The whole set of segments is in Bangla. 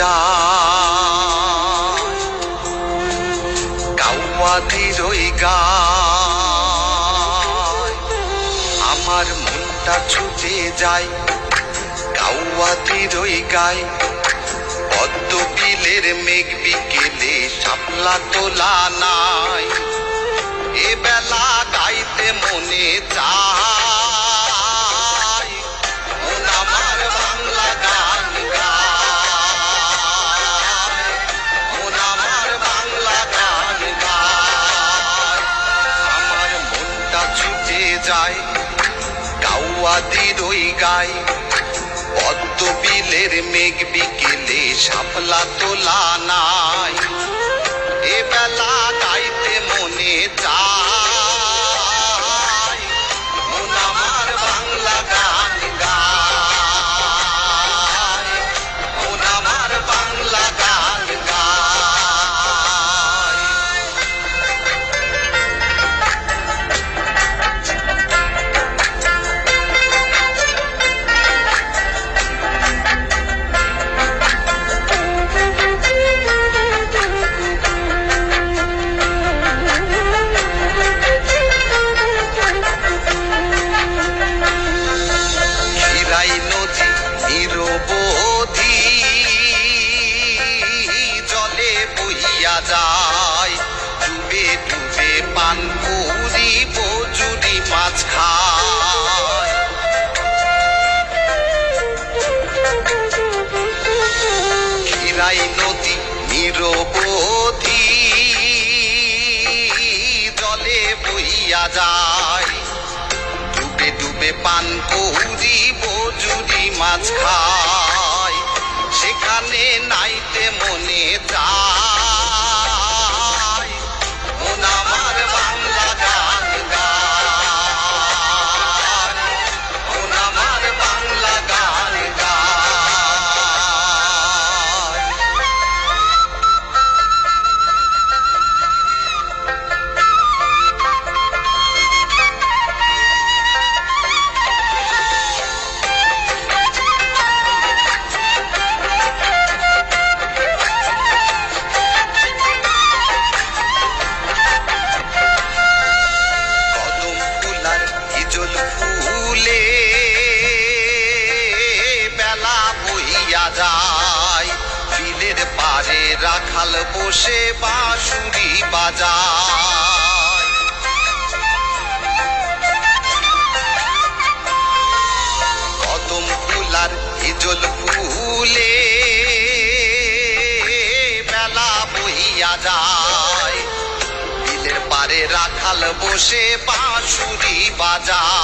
যায়। কাউয়াদির ওই গায়। আমার মনটা ছুটে যায়। কাউয়াদির ওই গায়। পদ্ম বিলের মেঘ বিকেলে শাপলা তোলা নাই। এ কাউয়াদির ওই গাই। পদ্ম বিলের মেঘ বিকেলে শাপলা তোলা নাই। এ যায়। ডুবে ডুবে পান করি বজুরি মাছ খায়। ক্ষীরাই নদী নিরবধি, জলে বইয়া যায়। ডুবে ডুবে পান কৌরি বজুরি মাছ খায়। সেখানে নাইতে মনে যায়। রাখাল বসে বাঁশুরি বাজায়। কদম ফুলার ইজল ফুলে বেলা বইয়া যায়। বিলের পারে রাখাল বসে বাঁশুরি বাজায়।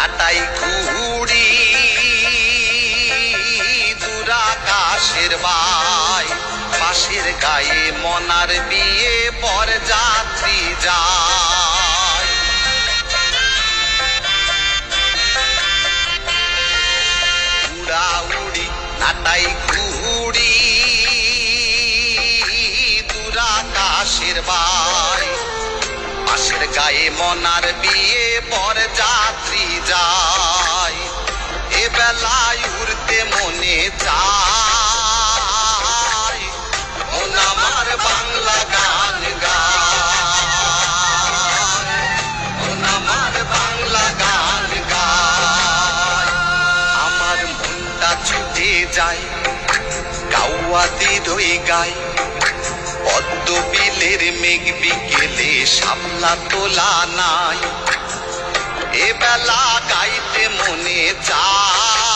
নাটাই ঘুড়ি, দুরাকাশের বাই। পাশের গায়ে মনার বিয়ে পর যাত্রী যায়। উড়াউড়ি নাটাই ঘুড়ি, দুরাকাশের বাই। পাশের গায়ে মনার বিয়ে পর যাত্রী যায়। এ বেলায় উড়তে মনে চায়। আমার বাংলা গান বাংলা আমার যায় কাউয়াদির ওই গায়। পদ্ম বিলের মেঘ বিকেলে সামলা তোলা নাই। এ বেলা গাইতে মনে চায়।